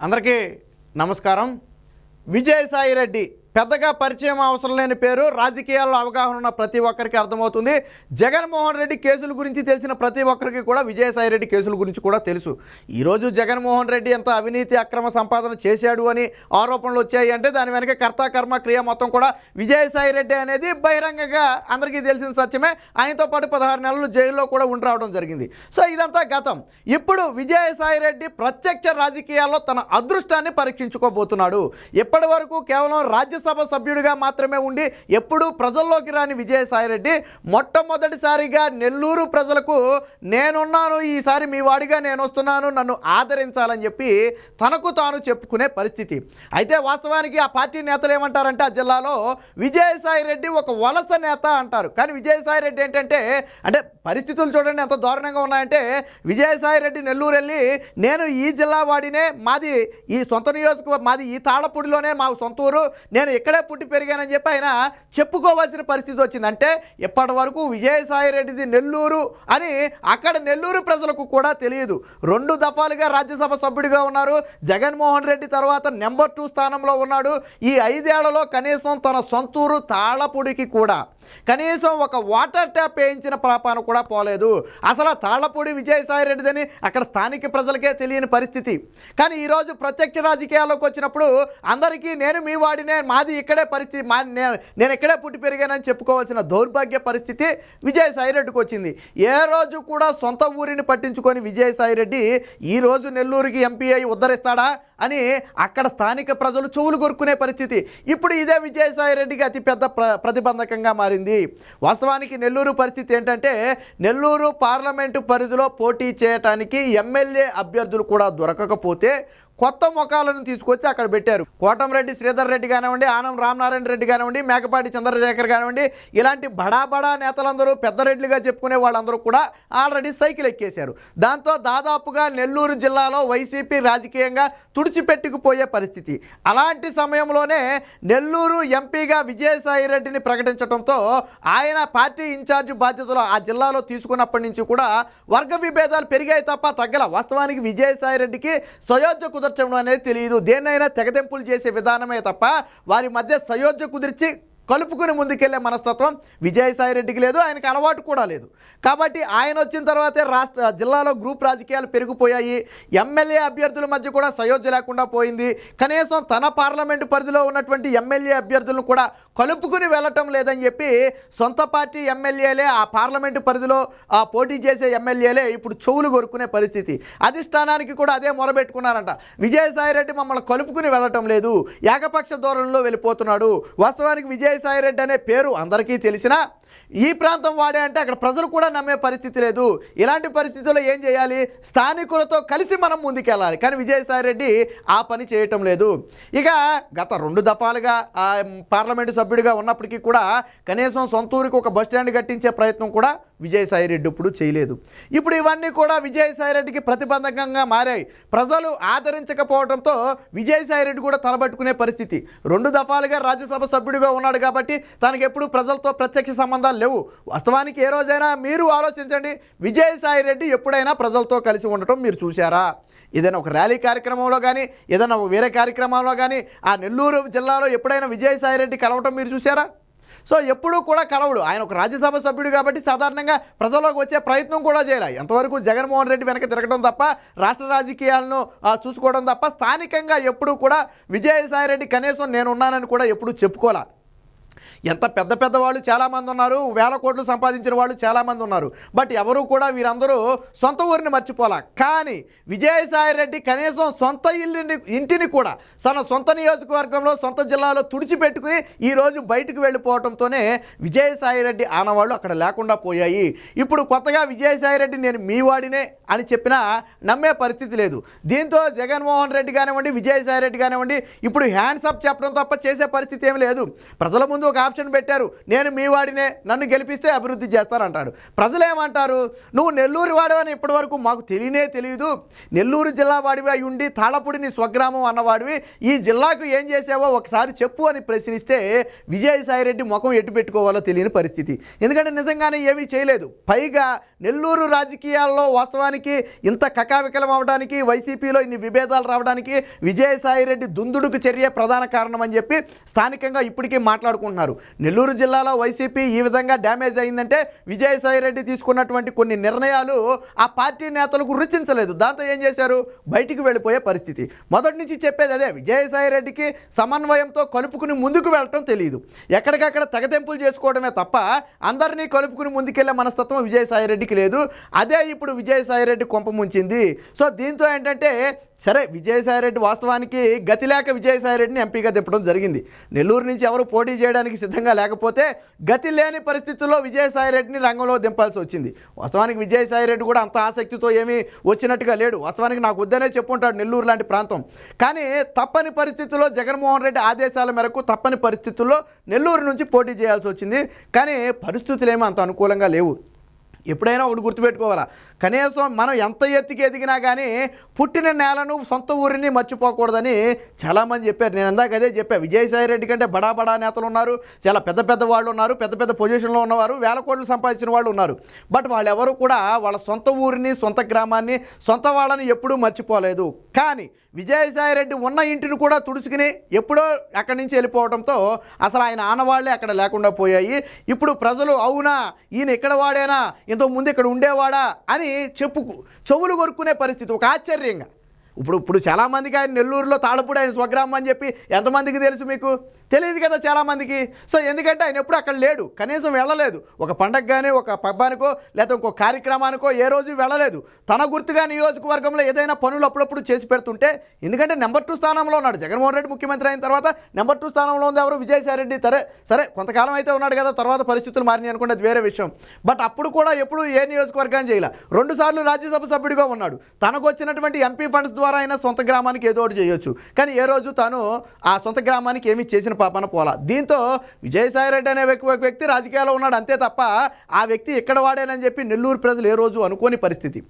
అందరికీ నమస్కారం. విజయసాయి రెడ్డి పెద్దగా పరిచయం అవసరం లేని పేరు రాజకీయాల్లో అవగాహన ఉన్న ప్రతి ఒక్కరికి అర్థమవుతుంది. జగన్మోహన్ రెడ్డి కేసుల గురించి తెలిసిన ప్రతి ఒక్కరికి కూడా విజయసాయి రెడ్డి కేసుల గురించి కూడా తెలుసు. ఈరోజు జగన్మోహన్ రెడ్డి ఎంత అవినీతి అక్రమ సంపాదన చేశాడు అని ఆరోపణలు వచ్చాయి అంటే దాని వెనక కర్త కర్మ క్రియ మొత్తం కూడా విజయసాయి రెడ్డి అనేది బహిరంగంగా అందరికీ తెలిసిన సత్యమే. ఆయనతో పాటు పదహారు నెలలు జైల్లో కూడా ఉండి రావడం జరిగింది. సో ఇదంతా గతం. ఇప్పుడు విజయసాయి రెడ్డి ప్రత్యక్ష రాజకీయాల్లో తన అదృష్టాన్ని పరీక్షించుకోబోతున్నాడు. ఇప్పటి వరకు కేవలం రాజ్యసభ సభ్యుడిగా మాత్రమే ఉండి ఎప్పుడూ ప్రజల్లోకి రాని విజయసాయి రెడ్డి మొట్టమొదటిసారిగా నెల్లూరు ప్రజలకు నేనున్నాను ఈసారి మీ వాడిగా నేను వస్తున్నాను నన్ను ఆదరించాలని చెప్పి తనకు తాను చెప్పుకునే పరిస్థితి. అయితే వాస్తవానికి ఆ పార్టీ నేతలు ఏమంటారంటే ఆ జిల్లాలో విజయసాయి రెడ్డి ఒక వలస నేత అంటారు. కానీ విజయసాయి రెడ్డి ఏంటంటే అంటే పరిస్థితులు చూడండి ఎంత దారుణంగా ఉన్నాయంటే విజయసాయి రెడ్డి నెల్లూరు వెళ్ళి నేను ఈ జిల్లా వాడినే మాది ఈ సొంత నియోజక మాది ఈ తాళపూడిలోనే మా సొంత ఊరు నేను ఇక్కడే పుట్టి పెరిగానని చెప్పి ఆయన చెప్పుకోవాల్సిన పరిస్థితి వచ్చింది అంటే ఇప్పటి వరకు విజయసాయి రెడ్డిది నెల్లూరు అని అక్కడ నెల్లూరు ప్రజలకు కూడా తెలియదు. రెండు దఫాలుగా రాజ్యసభ సభ్యుడిగా ఉన్నారు. జగన్మోహన్ రెడ్డి తర్వాత నెంబర్ టూ స్థానంలో ఉన్నాడు. ఈ ఐదేళ్ళలో కనీసం తన సొంతూరు తాళపూడికి కూడా. కనీసం ఒక వాటర్ ట్యాప్ వేయించిన పాపాను కూడా పోలేదు. అసలు ఆ తాళ్ళపూడి విజయసాయి అక్కడ స్థానిక ప్రజలకే తెలియని పరిస్థితి. కానీ ఈరోజు ప్రత్యక్ష రాజకీయాల్లోకి వచ్చినప్పుడు అందరికీ నేను మీ వాడినే నాది ఇక్కడే పరిస్థితి. మా నేను నేను ఇక్కడే పుట్టి పెరిగానని చెప్పుకోవాల్సిన దౌర్భాగ్య పరిస్థితి విజయసాయి రెడ్డికి వచ్చింది. ఏ రోజు కూడా సొంత ఊరిని పట్టించుకొని విజయసాయి రెడ్డి ఈ రోజు నెల్లూరుకి ఎంపీ అయి ఉద్ధరిస్తాడా అని అక్కడ స్థానిక ప్రజలు చెవులు కొరుకునే పరిస్థితి. ఇప్పుడు ఇదే విజయసాయి రెడ్డికి అతిపెద్ద ప్ర ప్రతిబంధకంగా మారింది. వాస్తవానికి నెల్లూరు పరిస్థితి ఏంటంటే నెల్లూరు పార్లమెంటు పరిధిలో పోటీ చేయటానికి ఎమ్మెల్యే అభ్యర్థులు కూడా దొరకకపోతే కొత్త ముఖాలను తీసుకొచ్చి అక్కడ పెట్టారు. కోటంరెడ్డి శ్రీధర్ రెడ్డి కానివ్వండి ఆనం రామనారాయణ రెడ్డి కానివ్వండి మేకపాటి చంద్రశేఖర్ కానివ్వండి ఇలాంటి బడా బడా నేతలందరూ పెద్ద రెడ్డిగా చెప్పుకునే వాళ్ళందరూ కూడా ఆల్రెడీ సైకిల్ ఎక్కేశారు. దాంతో దాదాపుగా నెల్లూరు జిల్లాలో వైసీపీ రాజకీయంగా తుడిచిపెట్టుకుపోయే పరిస్థితి. అలాంటి సమయంలోనే నెల్లూరు ఎంపీగా విజయసాయి రెడ్డిని ప్రకటించడంతో ఆయన పార్టీ ఇన్ఛార్జ్ బాధ్యతలు ఆ జిల్లాలో తీసుకున్నప్పటి నుంచి కూడా వర్గ విభేదాలు పెరిగాయి తప్ప తగ్గల. వాస్తవానికి విజయసాయి రెడ్డికి సయోధ్య కుదర్చడం అనేది తెలియదు దేన్నైనా తెగదెంపులు చేసే విధానమే తప్ప వారి మధ్య సయోధ్య కుదిర్చి కలుపుకుని ముందుకెళ్ళే మనస్తత్వం విజయసాయి రెడ్డికి లేదు ఆయనకు అలవాటు కూడా లేదు. కాబట్టి ఆయన వచ్చిన తర్వాతే రాష్ట్ర జిల్లాలో గ్రూప్ రాజకీయాలు పెరిగిపోయాయి. ఎమ్మెల్యే అభ్యర్థుల మధ్య కూడా సయోధ్య లేకుండా పోయింది. కనీసం తన పార్లమెంటు పరిధిలో ఉన్నటువంటి ఎమ్మెల్యే అభ్యర్థులను కూడా కలుపుకుని వెళ్ళటం లేదని చెప్పి సొంత పార్టీ ఎమ్మెల్యేలే ఆ పార్లమెంటు పరిధిలో ఆ పోటీ చేసే ఎమ్మెల్యేలే ఇప్పుడు చెవులు కొరుకునే పరిస్థితి. అధిష్టానానికి కూడా అదే మొరబెట్టుకున్నారంట. విజయసాయి రెడ్డి మమ్మల్ని కలుపుకుని వెళ్ళటం లేదు. ఏకపక్ష ధోరణిలో వెళ్ళిపోతున్నాడు. వాస్తవానికి విజయ విజయసాయిరెడ్డి అనే పేరు అందరికీ తెలిసినా ఈ ప్రాంతం వాడే అంటే అక్కడ ప్రజలు కూడా నమ్మే పరిస్థితి లేదు. ఇలాంటి పరిస్థితుల్లో ఏం చేయాలి? స్థానికులతో కలిసి మనం ముందుకెళ్ళాలి. కానీ విజయసాయి రెడ్డి ఆ పని చేయటం లేదు. ఇక గత రెండు దఫాలుగా ఆ పార్లమెంటు సభ్యుడిగా ఉన్నప్పటికీ కూడా కనీసం సొంత ఊరికి ఒక బస్ స్టాండ్ కట్టించే ప్రయత్నం కూడా విజయసాయి రెడ్డి ఇప్పుడు చేయలేదు. ఇప్పుడు ఇవన్నీ కూడా విజయసాయి రెడ్డికి ప్రతిబంధకంగా మారాయి. ప్రజలు ఆదరించకపోవడంతో విజయసాయి రెడ్డి కూడా తలబట్టుకునే పరిస్థితి. రెండు దఫాలుగా రాజ్యసభ సభ్యుడిగా ఉన్నాడు కాబట్టి తనకి ఎప్పుడు ప్రజలతో ప్రత్యక్ష సంబంధం సంబంధాలు లేవు. వాస్తవానికి ఏ రోజైనా మీరు ఆలోచించండి విజయసాయి రెడ్డి ఎప్పుడైనా ప్రజలతో కలిసి ఉండటం మీరు చూశారా? ఏదైనా ఒక ర్యాలీ కార్యక్రమంలో కానీ ఏదైనా ఒక వేరే కార్యక్రమంలో కానీ ఆ నెల్లూరు జిల్లాలో ఎప్పుడైనా విజయసాయి రెడ్డి కలవటం మీరు చూశారా? సో ఎప్పుడూ కూడా కలవడు. ఆయన ఒక రాజ్యసభ సభ్యుడు కాబట్టి సాధారణంగా ప్రజల్లోకి వచ్చే ప్రయత్నం కూడా చేయాలి. ఎంతవరకు జగన్మోహన్ రెడ్డి వెనక తిరగడం తప్ప రాష్ట్ర రాజకీయాలను చూసుకోవడం తప్ప స్థానికంగా ఎప్పుడూ కూడా విజయసాయి రెడ్డి కనీసం నేనున్నానని కూడా ఎప్పుడూ చెప్పుకోలే. ఎంత పెద్ద పెద్ద వాళ్ళు చాలామంది ఉన్నారు వేల కోట్లు సంపాదించిన వాళ్ళు చాలామంది ఉన్నారు. బట్ ఎవరు కూడా వీరందరూ సొంత ఊరిని మర్చిపోలా. కానీ విజయసాయి రెడ్డి కనీసం సొంత ఇల్లుని ఇంటిని కూడా తన సొంత నియోజకవర్గంలో సొంత జిల్లాలో తుడిచిపెట్టుకుని ఈరోజు బయటకు వెళ్ళిపోవడంతోనే విజయసాయి రెడ్డి ఆనవాళ్ళు అక్కడ లేకుండా పోయాయి. ఇప్పుడు కొత్తగా విజయసాయి రెడ్డి నేను మీ వాడినే అని చెప్పినా నమ్మే పరిస్థితి లేదు. దీంతో జగన్మోహన్ రెడ్డి కానివ్వండి విజయసాయి రెడ్డి కానివ్వండి ఇప్పుడు హ్యాండ్స్ అప్ చెప్పడం తప్ప చేసే పరిస్థితి ఏమి లేదు. ప్రజల ముందు ఒక ఆప్షన్ పెట్టారు. నేను మీ వాడినే నన్ను గెలిపిస్తే అభివృద్ధి చేస్తానంటాడు. ప్రజలు ఏమంటారు నువ్వు నెల్లూరు వాడివని ఇప్పటివరకు మాకు తెలియనే తెలియదు. నెల్లూరు జిల్లా వాడివి అయి ఉండి తాళపూడిని స్వగ్రామం అన్నవాడివి. ఈ జిల్లాకు ఏం చేసావో ఒకసారి చెప్పు అని ప్రశ్నిస్తే విజయసాయిరెడ్డి ముఖం ఎట్టు పెట్టుకోవాలో తెలియని పరిస్థితి. ఎందుకంటే నిజంగానే ఏమీ చేయలేదు. పైగా నెల్లూరు రాజకీయాల్లో వాస్తవానికి ఇంత కకావికలం అవడానికి వైసీపీలో ఇన్ని విభేదాలు రావడానికి విజయసాయిరెడ్డి దుందుడుకు చర్య ప్రధాన కారణం అని చెప్పి స్థానికంగా ఇప్పటికీ మాట్లాడుకుంటున్నారు. నెల్లూరు జిల్లాలో వైసీపీ ఈ విధంగా డ్యామేజ్ అయిందంటే విజయసాయిరెడ్డి తీసుకున్నటువంటి కొన్ని నిర్ణయాలు ఆ పార్టీ నేతలకు రుచించలేదు. దాంతో ఏం చేశారు? బయటికి వెళ్ళిపోయే పరిస్థితి. మొదటి నుంచి చెప్పేది అదే. విజయసాయిరెడ్డికి సమన్వయంతో కలుపుకుని ముందుకు వెళ్ళటం తెలియదు ఎక్కడికక్కడ తెగతెంపులు చేసుకోవడమే తప్ప అందరినీ కలుపుకుని ముందుకెళ్ళే మనస్తత్వం విజయసాయిరెడ్డికి లేదు. అదే ఇప్పుడు విజయసాయిరెడ్డి కొంప ముంచింది. సో దీంతో ఏంటంటే సరే విజయసాయిరెడ్డి వాస్తవానికి గతి లేక విజయసాయిరెడ్డిని ఎంపీగా తిప్పడం జరిగింది. నెల్లూరు నుంచి ఎవరు పోటీ చేయడానికి సిద్ధంగా లేకపోతే గతి లేని పరిస్థితుల్లో విజయసాయిరెడ్డిని రంగంలో దింపాల్సి వచ్చింది. వాస్తవానికి విజయసాయిరెడ్డి కూడా అంత ఆసక్తితో ఏమీ వచ్చినట్టుగా లేడు. వాస్తవానికి నాకు వద్దనే చెప్పుంటాడు నెల్లూరు లాంటి ప్రాంతం. కానీ తప్పని పరిస్థితుల్లో జగన్మోహన్ రెడ్డి ఆదేశాల మేరకు తప్పని పరిస్థితుల్లో నెల్లూరు నుంచి పోటీ చేయాల్సి వచ్చింది. కానీ పరిస్థితులు ఏమీ అంత అనుకూలంగా లేవు. ఎప్పుడైనా ఒకటి గుర్తుపెట్టుకోవాలా? కనీసం మనం ఎంత ఎత్తుకి ఎదిగినా కానీ పుట్టిన నేలను సొంత ఊరిని మర్చిపోకూడదని చాలామంది చెప్పారు. నేను ఇందాక అదే చెప్పా. విజయసాయి రెడ్డి కంటే బడా బడా నేతలు ఉన్నారు. చాలా పెద్ద పెద్ద వాళ్ళు ఉన్నారు. పెద్ద పెద్ద పొజిషన్లో ఉన్నవారు. వేల కోట్లు సంపాదించిన వాళ్ళు ఉన్నారు. బట్ వాళ్ళెవరు కూడా వాళ్ళ సొంత ఊరిని సొంత గ్రామాన్ని సొంత వాళ్ళని ఎప్పుడూ మర్చిపోలేదు. కానీ విజయసాయి రెడ్డి ఉన్న ఇంటిని కూడా తుడుచుకుని ఎప్పుడో అక్కడి నుంచి వెళ్ళిపోవడంతో అసలు ఆయన ఆనవాళ్ళే అక్కడ లేకుండా పోయాయి. ఇప్పుడు ప్రజలు అవునా? ఈయన ఇక్కడ వాడేనా? ఇంతకుముందు ఇక్కడ ఉండేవాడా అని చెప్పు చెవులు కొరుక్కునే పరిస్థితి ఒక ఆశ్చర్యంగా. ఇప్పుడు ఇప్పుడు చాలామందికి ఆయన నెల్లూరులో తాళపూడి ఆయన స్వగ్రామం అని చెప్పి ఎంతమందికి తెలుసు మీకు? తెలియదు కదా చాలామందికి. సో ఎందుకంటే ఆయన ఎప్పుడు అక్కడ లేడు. కనీసం వెళ్ళలేదు. ఒక పండగ కానీ ఒక పబ్బానికో లేకపోతే ఇంకో కార్యక్రమానికో ఏ రోజు వెళ్ళలేదు. తన గుర్తుగా నియోజకవర్గంలో ఏదైనా పనులు అప్పుడప్పుడు చేసి పెడుతుంటే ఎందుకంటే నెంబర్ టూ స్థానంలో ఉన్నాడు. జగన్మోహన్ రెడ్డి ముఖ్యమంత్రి అయిన తర్వాత నెంబర్ టూ స్థానంలో ఉంది ఎవరు? విజయసాయి రెడ్డి సరే సరే కొంతకాలం అయితే ఉన్నాడు కదా తర్వాత పరిస్థితులు మారినాయి అనుకుంటే వేరే విషయం. బట్ అప్పుడు కూడా ఎప్పుడు ఏ నియోజకవర్గాన్ని చేయాలి. రెండు సార్లు రాజ్యసభ సభ్యుడిగా ఉన్నాడు. తనకు వచ్చినటువంటి ఎంపీ ఫండ్స్ ద్వారా అయినా సొంత గ్రామానికి ఏదో ఒకటి చేయొచ్చు. కానీ ఏ రోజు తాను ఆ సొంత గ్రామానికి ఏమీ చేసిన పాపన పోలా. దీంతో విజయసాయి రెడ్డి అనే వ్యక్తి వ్యక్తి రాజకీయాల్లో ఉన్నాడు. అంతే తప్ప ఆ వ్యక్తి ఇక్కడ వాడేనని చెప్పి నెల్లూరు ప్రజలు ఏ రోజు అనుకోని పరిస్థితి.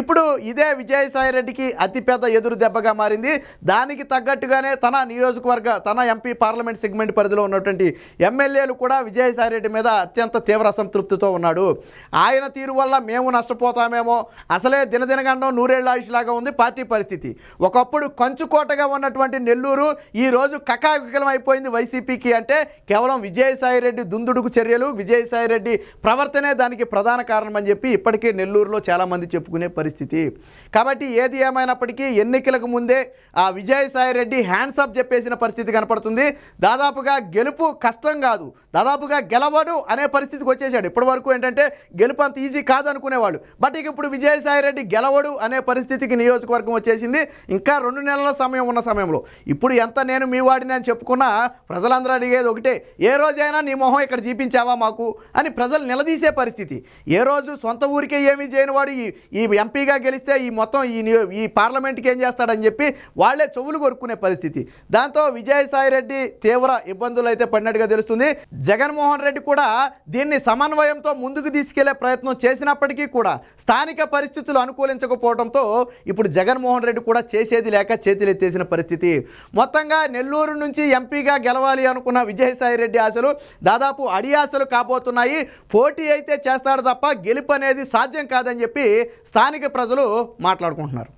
ఇప్పుడు ఇదే విజయసాయి రెడ్డికి అతిపెద్ద ఎదురు దెబ్బగా మారింది. దానికి తగ్గట్టుగానే తన నియోజకవర్గ తన ఎంపీ పార్లమెంట్ సెగ్మెంట్ పరిధిలో ఉన్నటువంటి ఎమ్మెల్యేలు కూడా విజయసాయి రెడ్డి మీద అత్యంత తీవ్ర అసంతృప్తితో ఉన్నాడు. ఆయన తీరు వల్ల మేము నష్టపోతామేమో అసలే దినదినగండం నూరేళ్ళ ఆయుష్లాగా ఉంది పార్టీ పరిస్థితి. ఒకప్పుడు కంచుకోటగా ఉన్నటువంటి నెల్లూరు ఈ రోజు కకావికలం అయిపోయింది వైసీపీకి అంటే కేవలం విజయసాయి రెడ్డి దుందుడుకు చర్యలు విజయసాయి రెడ్డి ప్రవర్తనే దానికి ప్రధాన కారణం అని చెప్పి ఇప్పటికే నెల్లూరులో చాలామంది చెప్పుకునే పరిస్థితి. కాబట్టి ఏది ఏమైనప్పటికీ ఎన్నికలకు ముందే ఆ విజయసాయి రెడ్డి హ్యాండ్స్ చెప్పేసిన పరిస్థితి కనపడుతుంది. దాదాపుగా గెలుపు కష్టం కాదు. దాదాపుగా గెలవడు అనే పరిస్థితికి వచ్చేసాడు. ఇప్పటి వరకు ఏంటంటే గెలుపు అంత ఈజీ కాదు అనుకునేవాళ్ళు బట్ ఇక ఇప్పుడు విజయసాయి రెడ్డి గెలవడు అనే పరిస్థితికి నియోజకవర్గం వచ్చేసింది. ఇంకా రెండు నెలల సమయం ఉన్న సమయంలో. ఇప్పుడు ఎంత నేను మీ వాడిని అని చెప్పుకున్నా ప్రజలందరూ అడిగేది ఒకటే. ఏ రోజైనా నీ మొహం ఇక్కడ చూపించావా మాకు? అని ప్రజలు నిలదీసే పరిస్థితి. ఏ రోజు సొంత ఊరికే ఏమీ చేయని వాడు ఈ నువ్వు ఎంపీగా గెలిస్తే ఈ మొత్తం ఈ ఈ పార్లమెంట్కి ఏం చేస్తాడని చెప్పి వాళ్ళే చెవులు కొరుక్కునే పరిస్థితి. దాంతో విజయసాయి రెడ్డి తీవ్ర ఇబ్బందులు అయితే పడినట్టుగా తెలుస్తుంది. జగన్మోహన్ రెడ్డి కూడా దీన్ని సమన్వయంతో ముందుకు తీసుకెళ్ళే ప్రయత్నం చేసినప్పటికీ కూడా స్థానిక పరిస్థితులు అనుకూలించకపోవడంతో ఇప్పుడు జగన్మోహన్ రెడ్డి కూడా చేసేది లేక చేతులెత్తేసిన పరిస్థితి. మొత్తంగా నెల్లూరు నుంచి ఎంపీగా గెలవాలి అనుకున్న విజయసాయి రెడ్డి ఆశలు దాదాపు అడి ఆశలు కాబోతున్నాయి. పోటీ అయితే చేస్తాడు తప్ప గెలుపు అనేది సాధ్యం కాదని చెప్పి స్థానిక ప్రజలు మాట్లాడుకుంటున్నారు.